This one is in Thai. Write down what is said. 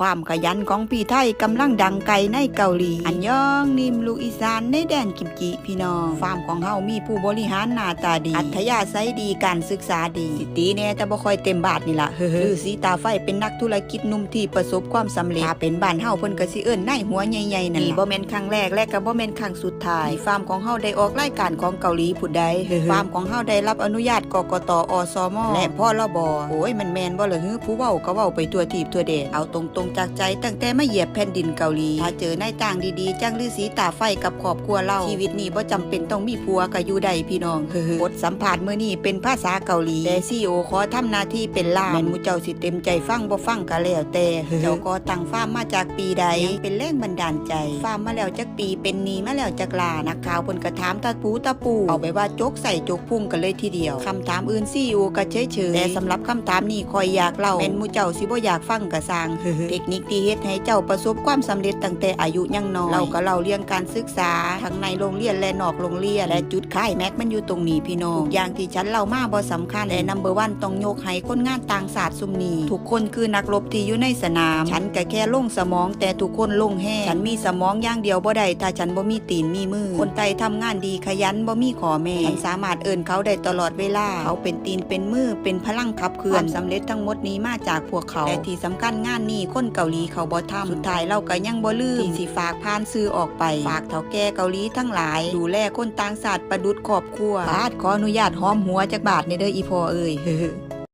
ความขยันของพี่ไทยกำลังดังไกลในเกาหลี อันยองนิมลูกอีสานในแดนกิมจิพี่น้องฟาร์มของเฮามีผู้บริหารหน้าตาดี อัธยาศัยดีการศึกษาดี สิตีแน่แต่บ่ค่อยเต็มบาทนี่ล่ะเฮ้อๆสีตาไฟเป็นนักธุรกิจหนุ่มที่ประสบความสำเร็จถ้าเป็นบ้านเฮาเพิ่นก็สิเอิ้นนายหัวใหญ่ๆนั่นล่ะนี่บ่แม่นครั้งแรกและก็บ่แม่นครั้งสุดท้ายที่ฟาร์มของเฮาได้ออกรายการของเกาหลีผู้ใดเฮ้อๆฟาร์มของเฮาได้รับอนุญาตกกตอสมและพ่อรบโอ้ยมันแม่นบ่ล่ะฮือผู้เว้าก็เว้าไปทั่วทีบทั่วแดนเอาตรงๆจากใจตั้งแต่มาเหยียบแผ่นดินเกาหลีถ้าเจอนายต่างดีๆจังฤาษีตาไฟกับครอบครัวเราชีวิตนี้บ่จำเป็นต้องมีผัวก็อยู่ได้พี่น้องเฮ้อบทสัมภาษณ์มื้อนี้เป็นภาษาเกาหลีแต่ซีโอขอทำหน้าที่เป็นล่ามแม่นมูเจ้าสิเต็มใจฟังบ่ฟังก็แล้วแต่เจ้าก็ตั้งฟาร์มมาจากปีใดเป็นแรงบันดาลใจฟาร์มมาแล้วจักปีเป็นนีมาแล้วจักลานักข่าวเพิ่นก็ถามตาปูตาปูเอาไปว่าจกใส่จกพุ่งกันเลยทีเดียวคำถามอื่นซีโอก็เฉยๆแต่สำหรับคำถามนี้คอยอยากเล่าแม่นมูเจ้าสิบ่อยากฟังก็สร้างเฮ้อเทคนิคที่เฮ็ดให้เจ้าประสบความสำเร็จตั้งแต่อายุยังน้อยเราก็เล่าเรื่องการศึกษาทั้งในโรงเรียนและนอกโรงเรียน และจุดขายแม็กมันอยู่ตรงนี้พี่น้องทุกอย่างที่ฉันเล่ามาบ่สำคัญแต่นัมเบอร์วันต้องยกให้คนงานต่างศาสตร์ซุมนี้ทุกคนคือนักรบที่อยู่ในสนาม ฉันก็แค่ลงสมองแต่ทุกคนลงแห้งฉันมีสมองอย่างเดียวบ่ได้ถ้าฉันบ่มีตีนมีมือ คนไทยทำงานดีขยันบ่มีขอแม่ฉันสามารถเอิ้นเขาได้ตลอดเวลา เขาเป็นตีนเป็นมือเป็นพลังขับเคลื่อนความสำเร็จทั้งหมดนี้มาจากพวกเขาแต่ที่สำคัญงานนี้คนเกาหลีเขาบ่ทำสุดท้ายเราก็ยังบ่ลืมที่สิฝากผ่านซื้อออกไป ฝากเฒ่าแก่เกาหลีทั้งหลาย ดูแลคนต่างชาติประดุดครอบครัวบาทขออนุญาตหอมหัวจากบาทในเด้ออีพอเอ้ย